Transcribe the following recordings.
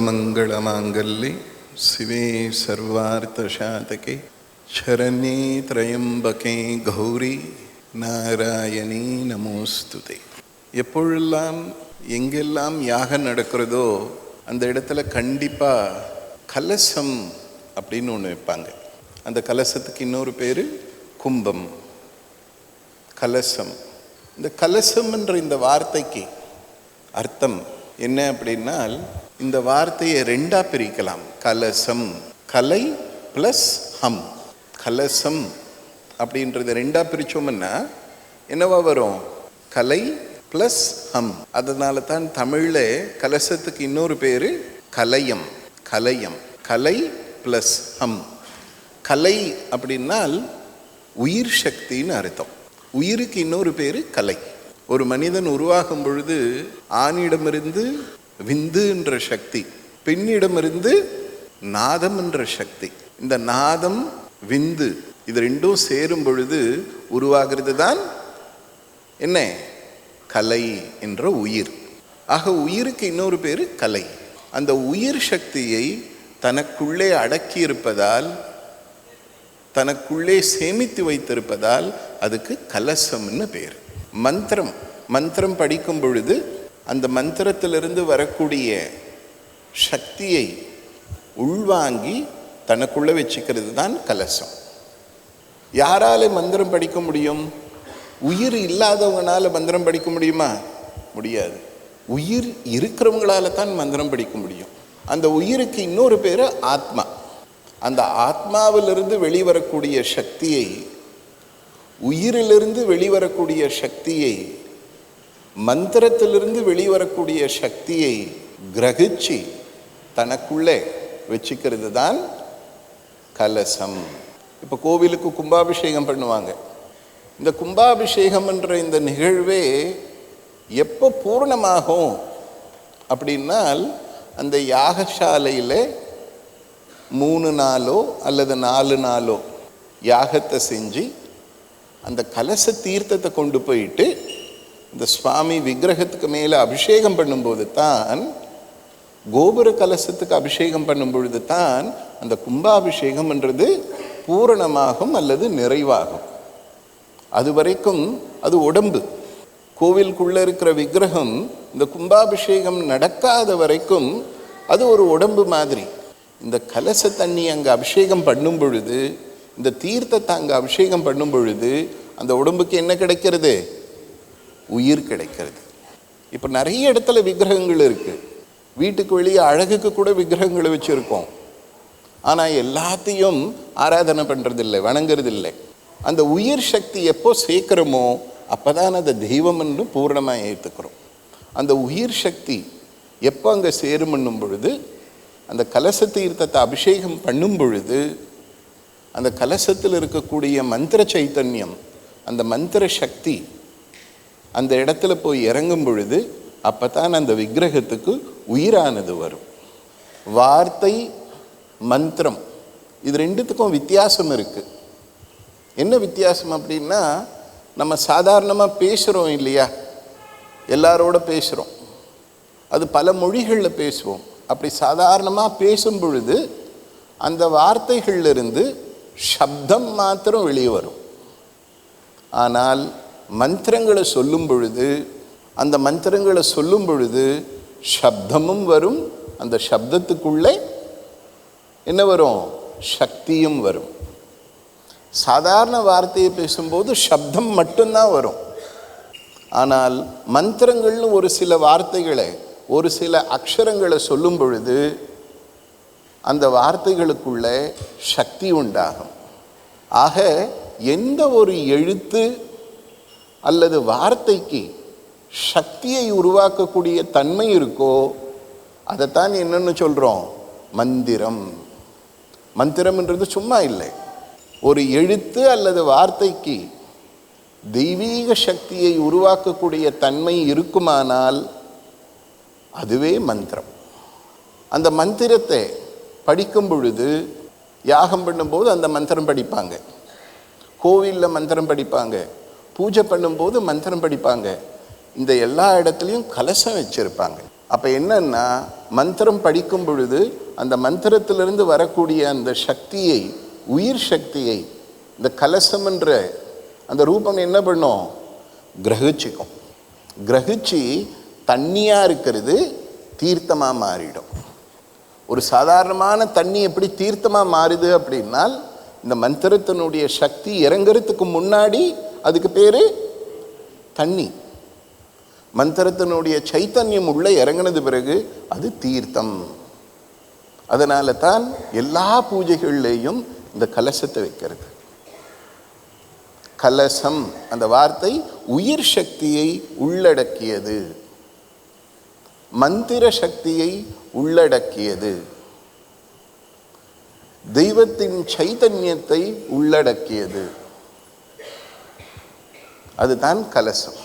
सर्वमङ्गलमाङ्गल्ये शिवे सर्वार्थशातके शरण्ये त्र्यम्बके கௌரி நாராயணி நமோஸ்துதே எப்பொழுதெல்லாம் எங்கெல்லாம் யாகம் நடக்கிறதோ அந்த இடத்துல கண்டிப்பாக கலசம் அப்படின்னு ஒன்று வைப்பாங்க அந்த கலசத்துக்கு இன்னொரு பேர் கும்பம் கலசம் இந்த கலசம் என்ற இந்த வார்த்தைக்கு அர்த்தம் என்ன அப்படின்னால் இந்த வார்த்தையை ரெண்டாக பிரிக்கலாம். கலசம் கலை ப்ளஸ் ஹம். கலசம் அப்படின்றத ரெண்டாக பிரித்தோம்னா என்னவா வரும்? கலை ப்ளஸ் ஹம். அதனால தான் தமிழில் கலசத்துக்கு இன்னொரு பேர் கலையம். கலையம். கலை ப்ளஸ் ஹம். கலை அப்படின்னால் உயிர் சக்தின்னு அர்த்தம். உயிருக்கு இன்னொரு பேர் கலை. ஒரு மனிதன் உருவாகும் பொழுது ஆணிடமிருந்து விந்து என்ற சக்தி பெண்ணிடமிருந்து நாதம் என்ற சக்தி. இந்த நாதம் விந்து இது ரெண்டும் சேரும் பொழுது உருவாகிறது தான் என்ன? கலை என்ற உயிர். ஆக உயிருக்கு இன்னொரு பேர் கலை. அந்த உயிர் சக்தியை தனக்குள்ளே அடக்கி இருப்பதால் தனக்குள்ளே சேமித்து வைத்திருப்பதால் அதுக்கு கலசம்னு பேர். மந்திரம் மந்திரம் படிக்கும் பொழுது அந்த மந்திரத்திலிருந்து வரக்கூடிய சக்தியை உள்வாங்கி தனக்குள்ளே வச்சுக்கிறது தான் கலசம். யாரால மந்திரம் படிக்க முடியும்? உயிர் இல்லாதவங்களால மந்திரம் படிக்க முடியுமா? முடியாது. உயிர் இருக்கிறவங்களால தான் மந்திரம் படிக்க முடியும். அந்த உயிருக்கு இன்னொரு பேர் ஆத்மா. அந்த ஆத்மாவிலிருந்து வெளிவரக்கூடிய சக்தியை உயிரிலிருந்து வெளிவரக்கூடிய சக்தியை மந்திரத்திலிருந்து வெளிவரக்கூடிய சக்தியை கிரகிச்சு தனக்குள்ளே வச்சுக்கிறது தான் கலசம். இப்போ கோவிலுக்கு கும்பாபிஷேகம் பண்ணுவாங்க. இந்த கும்பாபிஷேகம் என்ற இந்த நிகழ்வே எப்போ பூர்ணமாகும் அப்படின்னால் அந்த யாகசாலையில் மூணு நாளோ அல்லது நாலு நாளோ யாகத்தை செஞ்சு அந்த கலச தீர்த்தத்தை கொண்டு போயிட்டு இந்த சுவாமி விக்கிரகத்துக்கு மேலே அபிஷேகம் பண்ணும்போது தான் கோபுர கலசத்துக்கு அபிஷேகம் பண்ணும் பொழுது தான் அந்த கும்பாபிஷேகம்ன்றது பூரணமாகும் அல்லது நிறைவாகும். அது வரைக்கும் அது உடம்பு. கோவிலுக்குள்ளே இருக்கிற விக்கிரகம் இந்த கும்பாபிஷேகம் நடக்காத வரைக்கும் அது ஒரு உடம்பு மாதிரி. இந்த கலச தண்ணி அங்கே அபிஷேகம் பண்ணும் பொழுது இந்த தீர்த்தத்தை அங்கே அபிஷேகம் பண்ணும் பொழுது அந்த உடம்புக்கு என்ன கிடைக்கிறது? உயிர் கிடைக்கிறது. இப்போ நிறைய இடத்துல விக்கிரகங்கள் இருக்குது வீட்டுக்கு வெளியே அழகுக்கு கூட விக்கிரகங்களை வச்சுருக்கோம். ஆனால் எல்லாத்தையும் ஆராதனை பண்ணுறதில்லை வணங்குறதில்லை. அந்த உயிர் சக்தி எப்போ சேர்க்குறோமோ அப்போ தான் அதை தெய்வம்னு பூர்ணமாக ஏற்றுக்கிறோம் அந்த உயிர் சக்தி எப்போ அங்கே சேருமன்னும் பொழுது அந்த கலச தீர்த்தத்தை அபிஷேகம் பண்ணும் பொழுது அந்த கலசத்தில் இருக்கக்கூடிய மந்திர சைத்தன்யம் அந்த மந்திர சக்தி அந்த இடத்துல போய் இறங்கும் பொழுது அப்போ தான் அந்த விக்கிரகத்துக்கு உயிரானது வரும். வார்த்தை மந்திரம் இது ரெண்டுத்துக்கும் வித்தியாசம் இருக்குது என்ன வித்தியாசம் அப்படின்னா நம்ம சாதாரணமாக பேசுகிறோம் இல்லையா? எல்லாரோட பேசுகிறோம் அது பல மொழிகளில் பேசுவோம். அப்படி சாதாரணமாக பேசும் பொழுது அந்த வார்த்தைகளிலிருந்து சப்தம் மாத்திரம் வெளியே வரும். ஆனால் மந்திரங்களை சொல்லும் பொழுது அந்த மந்திரங்களை சொல்லும் பொழுது சப்தமும் வரும் அந்த சப்தத்துக்குள்ளே என்ன வரும்? சக்தியும் வரும். சாதாரண வார்த்தையை பேசும்போது சப்தம் மட்டும்தான் வரும். ஆனால் மந்திரங்கள்னு ஒரு சில வார்த்தைகளை ஒரு சில அக்ஷரங்களை சொல்லும் பொழுது அந்த வார்த்தைகளுக்குள்ளே சக்தி உண்டாகும். ஆக எந்த ஒரு எழுத்து அல்லது வார்த்தைக்கு சக்தியை உருவாக்கக்கூடிய தன்மை இருக்கோ அதைத்தான் என்னன்னு சொல்கிறோம் மந்திரம். மந்திரம்ன்றது சும்மா இல்லை. ஒரு எழுத்து அல்லது வார்த்தைக்கு தெய்வீக சக்தியை உருவாக்கக்கூடிய தன்மை இருக்குமானால் அதுவே மந்திரம். அந்த மந்திரத்தை படிக்கும் பொழுது யாகம் பண்ணும்போது அந்த மந்திரம் படிப்பாங்க. கோவிலில் மந்திரம் படிப்பாங்க. பூஜை பண்ணும்போது மந்திரம் படிப்பாங்க. இந்த எல்லா இடத்துலையும் கலசம் வச்சுருப்பாங்க. அப்போ என்னன்னா மந்திரம் படிக்கும் பொழுது அந்த மந்திரத்திலிருந்து வரக்கூடிய அந்த சக்தியை உயிர் சக்தியை இந்த கலசம்ன்ற அந்த ரூபம் என்ன பண்ணும்? கிரகிச்சிக்கும். கிரகிச்சு தண்ணியாக இருக்கிறது தீர்த்தமாக மாறிடும். ஒரு சாதாரணமான தண்ணி எப்படி தீர்த்தமாக மாறுது அப்படின்னால் இந்த மந்திரத்தினுடைய சக்தி இறங்குறதுக்கு முன்னாடி அதுக்கு பேர் தண்ணி. மந்திரத்தினுடைய சைத்தன்யம் உள்ளே இறங்கினது பிறகு அது தீர்த்தம். அதனால தான் எல்லா பூஜைகள்லேயும் இந்த கலசத்தை வைக்கிறது. கலசம் அந்த வார்த்தை உயிர் சக்தியை உள்ளடக்கியது. மந்திர சக்தியை உள்ளடக்கியது. தெய்வத்தின் சைதன்யத்தை உள்ளடக்கியது. அதுதான் கலசம்.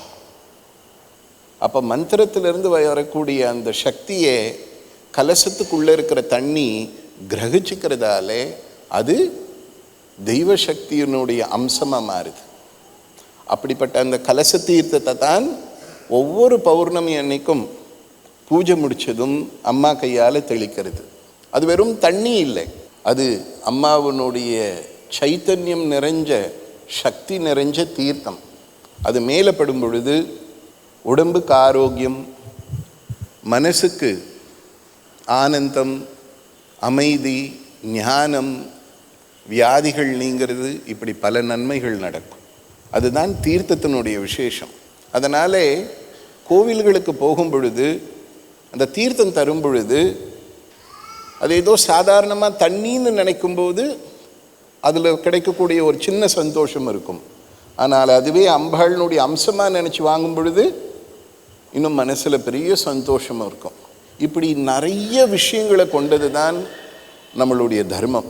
அப்போ மந்திரத்திலிருந்து வரக்கூடிய அந்த சக்தியை கலசத்துக்குள்ளே இருக்கிற தண்ணி கிரகிச்சுக்கிறதாலே அது தெய்வ சக்தியினுடைய அம்சமாக மாறுது. அப்படிப்பட்ட அந்த கலச தீர்த்தத்தை தான் ஒவ்வொரு பௌர்ணமி அன்னைக்கும் பூஜை முடித்ததும் அம்மா கையால் தெளிக்கிறது. அது வெறும் தண்ணி இல்லை. அது அம்மாவினுடைய சைத்தன்யம் நிறைஞ்ச சக்தி நிறைஞ்ச தீர்த்தம். அது மேலே படும் பொழுது உடம்புக்கு ஆரோக்கியம் மனசுக்கு ஆனந்தம் அமைதி ஞானம் வியாதிகள் நீங்கிறது இப்படி பல நன்மைகள் நடக்கும். அதுதான் தீர்த்தத்தினுடைய விசேஷம். அதனாலே கோவில்களுக்கு போகும் பொழுது அந்த தீர்த்தம் தரும் பொழுது அது ஏதோ சாதாரணமாக தண்ணின்னு நினைக்கும்போது அதில் கிடைக்கக்கூடிய ஒரு சின்ன சந்தோஷம் இருக்கும். ஆனால் அதுவே அம்பாளினுடைய அம்சமாக நினச்சி வாங்கும் பொழுது இன்னும் மனசில் பெரிய சந்தோஷம் இருக்கும். இப்படி நிறைய விஷயங்களை கொண்டது தான் நம்மளுடைய தர்மம்.